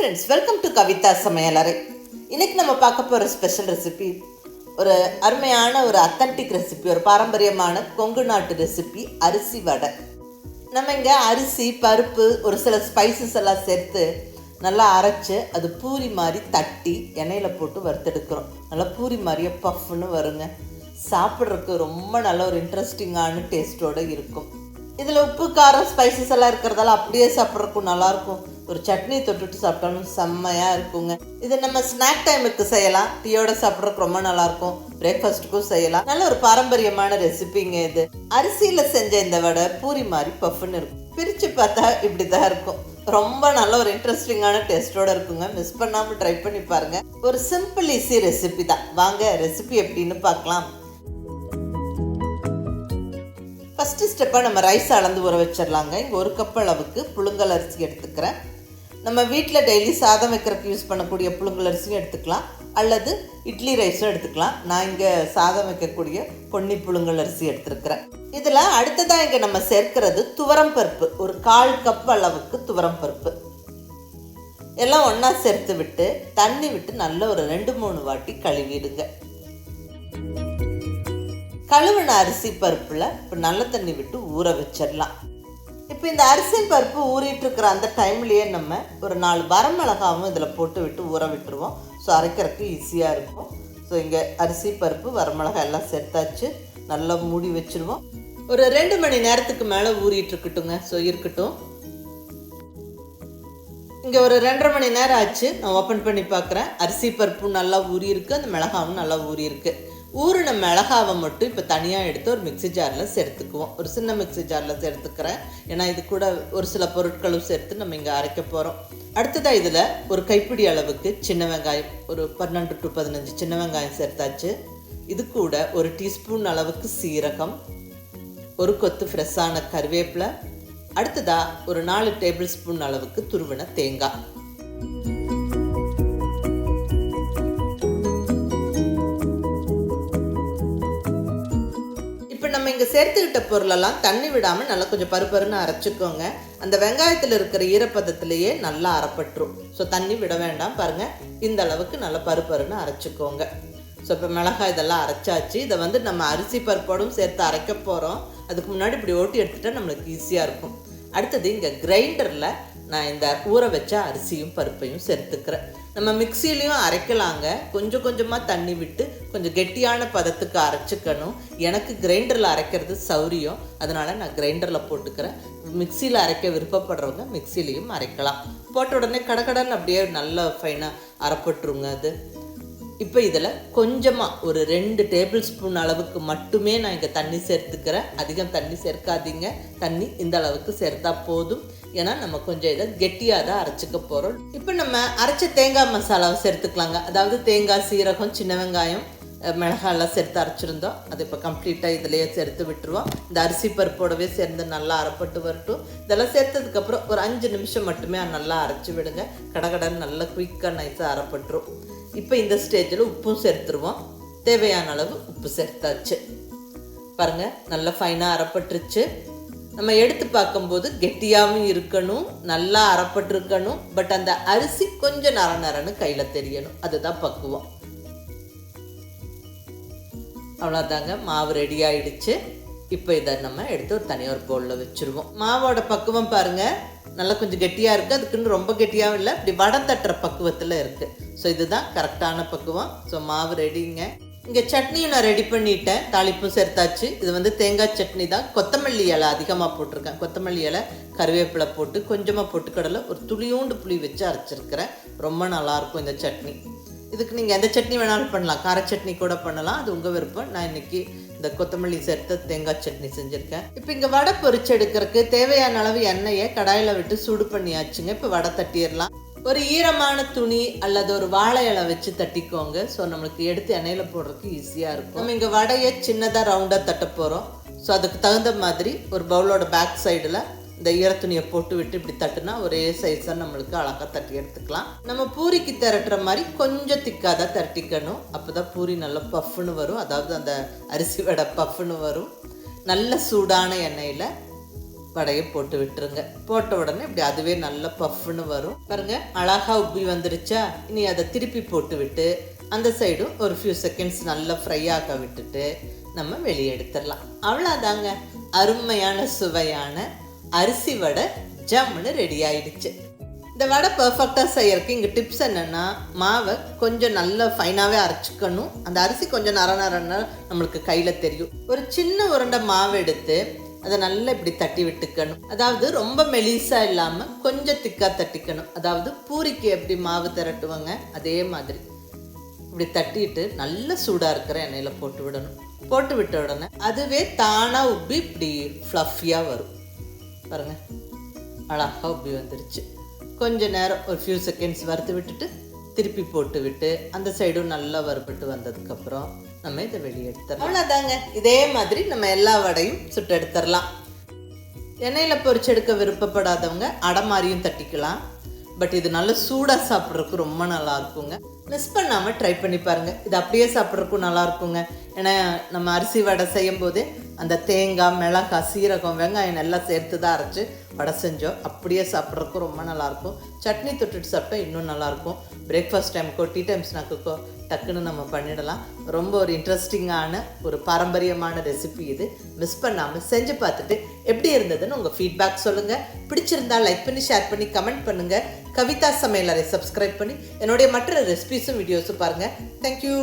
Friends welcome to Kavitha சமையலறை இன்னைக்கு நம்ம பார்க்க போகிற ஸ்பெஷல் ரெசிபி ஒரு அருமையான ஒரு அத்தன்டிக் ரெசிபி ஒரு பாரம்பரியமான கொங்கு நாட்டு ரெசிபி அரிசி வடை. நம்ம இங்கே அரிசி பருப்பு ஒரு சில ஸ்பைசஸ் எல்லாம் சேர்த்து நல்லா அரைச்சு அது பூரி மாதிரி தட்டி எண்ணெயில் போட்டு வறுத்தெடுக்கிறோம். நல்லா பூரி மாதிரியே பஃப்னு வருங்க. சாப்பிட்றதுக்கு ரொம்ப நல்ல ஒரு இன்ட்ரெஸ்டிங்கான டேஸ்ட்டோடு இருக்கும். இதில் உப்பு காரம் ஸ்பைசஸ் எல்லாம் இருக்கிறதால அப்படியே சாப்பிட்றதுக்கும் நல்லாயிருக்கும் ஒரு சட்னி தொட்டுட்டு சாப்பிட்டாலும் செம்மையாக இருக்குங்க. இது நம்ம ஸ்நாக் டைமுக்கு செய்யலாம். டீயோட சாப்பிட்றதுக்கு ரொம்ப நல்லாயிருக்கும். பிரேக்ஃபாஸ்ட்டுக்கும் செய்யலாம். நல்ல ஒரு பாரம்பரியமான ரெசிபிங்க இது. அரிசியில் செஞ்ச இந்த வடை பூரி மாதிரி பஃப்னு இருக்கும். பிரித்து பார்த்தா இப்படி தான் இருக்கும். ரொம்ப நல்ல ஒரு இன்ட்ரெஸ்டிங்கான டேஸ்டோட இருக்குங்க. மிஸ் பண்ணாமல் ட்ரை பண்ணி பாருங்க. ஒரு சிம்பிள் ஈஸி ரெசிபி தான். வாங்க ரெசிபி எப்படின்னு பார்க்கலாம். ஃபஸ்ட்டு ஸ்டெப்பாக நம்ம ரைஸ் அளந்து ஊற வச்சிடலாங்க இங்கே ஒரு கப் அளவுக்கு புழுங்கல் அரிசி எடுத்துக்கிறேன். நம்ம வீட்டில் டெய்லி சாதம் வைக்கிறதுக்கு யூஸ் பண்ணக்கூடிய புழுங்கல் அரிசியும் எடுத்துக்கலாம். அல்லது இட்லி ரைஸும் எடுத்துக்கலாம். நான் இங்கே சாதம் வைக்கக்கூடிய பொன்னி புழுங்கல் அரிசி எடுத்துருக்கிறேன். இதில் அடுத்ததாக இங்கே நம்ம சேர்க்கிறது துவரம் பருப்பு. ஒரு கால் கப் அளவுக்கு துவரம் பருப்பு. எல்லாம் ஒன்றா சேர்த்து விட்டு தண்ணி விட்டு நல்ல ஒரு ரெண்டு மூணு வாட்டி கழுவிடுங்க. கழுவின அரிசி பருப்பில் இப்போ நல்ல தண்ணி விட்டு ஊற வச்சிடலாம். இப்போ இந்த அரிசி பருப்பு ஊறிட்டுருக்கிற அந்த டைம்லேயே நம்ம ஒரு நாலு வரமிளகாவும் இதில் போட்டு விட்டு ஊற விட்டுருவோம். ஸோ அரைக்கிறதுக்கு ஈஸியாக இருக்கும். ஸோ இங்கே அரிசி பருப்பு வரமிளகா எல்லாம் சேர்த்தாச்சு நல்லா மூடி வச்சுருவோம். ஒரு ரெண்டு மணி நேரத்துக்கு மேலே ஊறிட்டு இருக்கட்டுங்க ஸோ இருக்கட்டும். இங்கே ஒரு ரெண்டரை மணி நேரம் ஆச்சு. நான் ஓப்பன் பண்ணி பார்க்குறேன் அரிசி பருப்பும் நல்லா ஊறிருக்கு அந்த மிளகாவும் நல்லா ஊறியிருக்கு. ஊறின மிளகாவை மட்டும் இப்போ தனியாக எடுத்து ஒரு மிக்ஸி ஜாரில் சேர்த்துக்குவோம். ஒரு சின்ன மிக்ஸி ஜாரில் சேர்த்துக்கிறேன். ஏன்னா இது கூட ஒரு சில பொருட்களும் சேர்த்து நம்ம இங்கே அரைக்க போகிறோம் அடுத்ததாக இதில் ஒரு கைப்பிடி அளவுக்கு சின்ன வெங்காயம் ஒரு பன்னெண்டு டு பதினஞ்சு சின்ன வெங்காயம் சேர்த்தாச்சு. இது கூட ஒரு டீஸ்பூன் அளவுக்கு சீரகம் ஒரு கொத்து ஃப்ரெஷ்ஷான கருவேப்பிலை அடுத்ததாக ஒரு நாலு டேபிள் ஸ்பூன் அளவுக்கு துருவின தேங்காய். இங்கே சேர்த்துக்கிட்ட பொருளெல்லாம் தண்ணி விடாமல் நல்லா கொஞ்சம் பருப்பருன்னு அரைச்சிக்கோங்க. அந்த வெங்காயத்தில் இருக்கிற ஈரப்பதத்திலேயே நல்லா அரைப்பட்டுரும். ஸோ தண்ணி விட வேண்டாம். பாருங்கள் இந்த அளவுக்கு நல்லா பருப்பருன்னு அரைச்சிக்கோங்க. ஸோ இப்போ மிளகாய் இதெல்லாம் அரைச்சாச்சு. இதை வந்து நம்ம அரிசி பருப்போடும் சேர்த்து அரைக்க போகிறோம் அதுக்கு முன்னாடி இப்படி ஓட்டி எடுத்துகிட்டா நம்மளுக்கு ஈஸியாக இருக்கும். அடுத்தது இங்கே கிரைண்டரில் நான் இந்த ஊற வச்ச அரிசியும் பருப்பையும் சேர்த்துக்கிறேன். நம்ம மிக்சிலையும் அரைக்கலாங்க. கொஞ்சம் கொஞ்சமாக தண்ணி விட்டு கொஞ்சம் கெட்டியான பதத்துக்கு அரைச்சிக்கணும். எனக்கு கிரைண்டரில் அரைக்கிறது சௌரியம். அதனால் நான் கிரைண்டரில் போட்டுக்கிறேன். மிக்சியில் அரைக்க விருப்பப்படுறவங்க மிக்சிலையும் அரைக்கலாம். போட்ட உடனே கடகடன்னு அப்படியே நல்லா ஃபைனாக அரைப்பட்டுருங்க அது. இப்போ இதில் கொஞ்சமாக ஒரு ரெண்டு டேபிள் ஸ்பூன் அளவுக்கு மட்டுமே நான் இங்கே தண்ணி சேர்த்துக்கிறேன். அதிகம் தண்ணி சேர்க்காதீங்க. தண்ணி இந்த அளவுக்கு சேர்த்தா போதும். ஏன்னா நம்ம கொஞ்சம் இதை கெட்டியாக தான் அரைச்சிக்க போகிறோம் இப்போ நம்ம அரைச்ச தேங்காய் மசாலாவை சேர்த்துக்கலாங்க. அதாவது தேங்காய் சீரகம் சின்ன வெங்காயம் மிளகாயெல்லாம் சேர்த்து அரைச்சிருந்தோம். அது இப்போ கம்ப்ளீட்டாக இதிலையே சேர்த்து விட்டுருவோம். இந்த அரிசி பருப்போடவே சேர்ந்து நல்லா அரைப்பட்டு வரட்டும். இதெல்லாம் சேர்த்ததுக்கப்புறம் ஒரு அஞ்சு நிமிஷம் மட்டுமே நல்லா அரைச்சி விடுங்க. கடகடன்னு நல்லா குயிக்காக நைஸாக அரைப்பட்டுரும். இப்போ இந்த ஸ்டேஜில் உப்பும் சேர்த்துருவோம். தேவையான அளவு உப்பு சேர்த்தாச்சு. பாருங்கள் நல்லா ஃபைனாக அரைப்பட்டுருச்சு. நம்ம எடுத்து பார்க்கும்போது கெட்டியாகவும் இருக்கணும் நல்லா அறப்பட்டிருக்கணும் பட் அந்த அரிசி கொஞ்சம் நர நரன்னு கையில் தெரியணும். அதுதான் பக்குவம். அவ்வளோதாங்க மாவு ரெடி ஆயிடுச்சு. இப்போ இதை நம்ம எடுத்து ஒரு தனியாக ஒரு பவுலில் வச்சுருவோம். மாவோட பக்குவம் பாருங்கள் நல்லா கொஞ்சம் கெட்டியாக இருக்குது அதுக்குன்னு ரொம்ப கெட்டியாகவும் இல்லை இப்படி வடம் தட்டுற பக்குவத்தில் இருக்குது ஸோ இதுதான் கரெக்டான பக்குவம். ஸோ மாவு ரெடிங்க இங்கே சட்னியும் நான் ரெடி பண்ணிட்டேன். தாளிப்பும் சேர்த்தாச்சு. இது வந்து தேங்காய் சட்னி தான். கொத்தமல்லி இலை அதிகமாக போட்டிருக்கேன். கொத்தமல்லி இலை கருவேப்பிலை போட்டு கொஞ்சமாக பொட்டுக்கடலை ஒரு துளியூண்டு புளி வச்சு அரைச்சிருக்கிறேன். ரொம்ப நல்லாயிருக்கும் இந்த சட்னி. இதுக்கு நீங்கள் எந்த சட்னி வேணாலும் பண்ணலாம். கார சட்னி கூட பண்ணலாம். அது உங்கள் விருப்பம். நான் இன்னைக்கு இந்த கொத்தமல்லி சேர்த்து தேங்காய் சட்னி செஞ்சுருக்கேன். இப்போ இங்கே வடை பொரிச்செடுக்கிறதுக்கு தேவையான அளவு எண்ணெயை கடாயில் விட்டு சூடு பண்ணியாச்சுங்க. இப்போ வடை தட்டிடலாம். ஒரு ஈரமான துணி அல்லது ஒரு வாழை இலை வச்சு தட்டிக்கோங்க. ஸோ நம்மளுக்கு எடுத்து எண்ணெயில் போடுறதுக்கு ஈஸியாக இருக்கும். நம்ம இங்கே வடையை சின்னதாக ரவுண்டாக தட்ட போகிறோம் ஸோ அதுக்கு தகுந்த மாதிரி ஒரு பவுலோட பேக் சைடில் இந்த ஈரத்துணியை போட்டு விட்டு இப்படி தட்டுனா ஒரே சைஸாக நம்மளுக்கு அழகாக தட்டி எடுத்துக்கலாம். நம்ம பூரிக்கு திரட்டுற மாதிரி கொஞ்சம் திக்காக தான் திரட்டிக்கணும். அப்போ தான் பூரி நல்லா பஃப்னு வரும். அதாவது அந்த அரிசி வடை பஃப்னு வரும். நல்ல சூடான எண்ணெயில் வடையை போட்டு விட்டுருங்க. போட்ட உடனே இப்படி அதுவே நல்ல பஃப்னு வரும். பாருங்க அழகா உப்பி வந்துருச்சா? இனி அதை திருப்பி போட்டு விட்டு அந்த சைடும் ஒரு ஃபியூ செகண்ட்ஸ் நல்லா ஃப்ரை ஆக விட்டுட்டு நம்ம வெளியே எடுத்துடலாம். அவ்வளோதாங்க அருமையான சுவையான அரிசி வடை ஜம்முன்னு ரெடி ஆயிடுச்சு. இந்த வடை பர்ஃபெக்டாக செய்யறதுக்கு இங்கே டிப்ஸ் என்னென்னா மாவை கொஞ்சம் நல்லா ஃபைனாகவே அரைச்சிக்கணும். அந்த அரிசி கொஞ்சம் நர நரன்னு நம்மளுக்கு கையில் தெரியும். ஒரு சின்ன உருண்டை மாவு எடுத்து அதை நல்லா இப்படி தட்டி விட்டுக்கணும். அதாவது ரொம்ப மெலிசாக இல்லாமல் கொஞ்சம் திக்காக தட்டிக்கணும். அதாவது பூரிக்கு எப்படி மாவு திரட்டுவாங்க? அதே மாதிரி. இப்படி தட்டிட்டு நல்ல சூடாக இருக்கிற எண்ணெயில் போட்டு விடணும். போட்டு விட்ட உடனே அதுவே தானாக உப்பி இப்படி ஃப்ளஃபியாக வரும். பாருங்க. அழகாக உப்பி வந்துருச்சு. கொஞ்ச நேரம் ஒரு ஃபியூ செகண்ட்ஸ் வறுத்து விட்டுட்டு திருப்பி போட்டு விட்டு அந்த சைடும் நல்லா வறுபட்டு வந்ததுக்கப்புறம் நம்ம இதை வெளியே எடுத்துடலாம் அவ்வளோதாங்க இதே மாதிரி நம்ம எல்லா வடையும் சுட்டு எடுத்துடலாம் எண்ணெயில் பொரிச்செடுக்க விருப்பப்படாதவங்க அடை மாதிரியும் தட்டிக்கலாம். பட் இது நல்லா சூடாக சாப்பிட்றதுக்கு ரொம்ப நல்லா இருக்குங்க. மிஸ் பண்ணாமல் ட்ரை பண்ணி பாருங்கள் இது அப்படியே சாப்பிட்றதுக்கும் நல்லா இருக்குங்க. ஏன்னா நம்ம அரிசி வடை செய்யும் போது அந்த தேங்காய் மிளகாய் சீரகம் வெங்காயம் எல்லாம் சேர்த்து தான் அரைச்சி வடை செஞ்சோம். அப்படியே சாப்பிட்றதுக்கும் ரொம்ப நல்லாயிருக்கும். சட்னி தொட்டுட்டு சாப்பிட்டா இன்னும் நல்லாயிருக்கும். பிரேக்ஃபாஸ்ட் டைமுக்கோ டீ டைம் ஸ்நாக்குக்கோ டக்குன்னு நம்ம பண்ணிடலாம். ரொம்ப ஒரு இன்ட்ரெஸ்டிங்கான ஒரு பாரம்பரியமான ரெசிபி இது. மிஸ் பண்ணாமல் செஞ்சு பார்த்துட்டு எப்படி இருந்ததுன்னு உங்கள் ஃபீட்பேக் சொல்லுங்கள் பிடிச்சிருந்தா லைக் பண்ணி ஷேர் பண்ணி கமெண்ட் பண்ணுங்கள் கவிதா சமையலரை சப்ஸ்கிரைப் பண்ணி என்னுடைய மற்ற ரெசிபிஸும் வீடியோஸும் பாருங்கள் தேங்க்யூ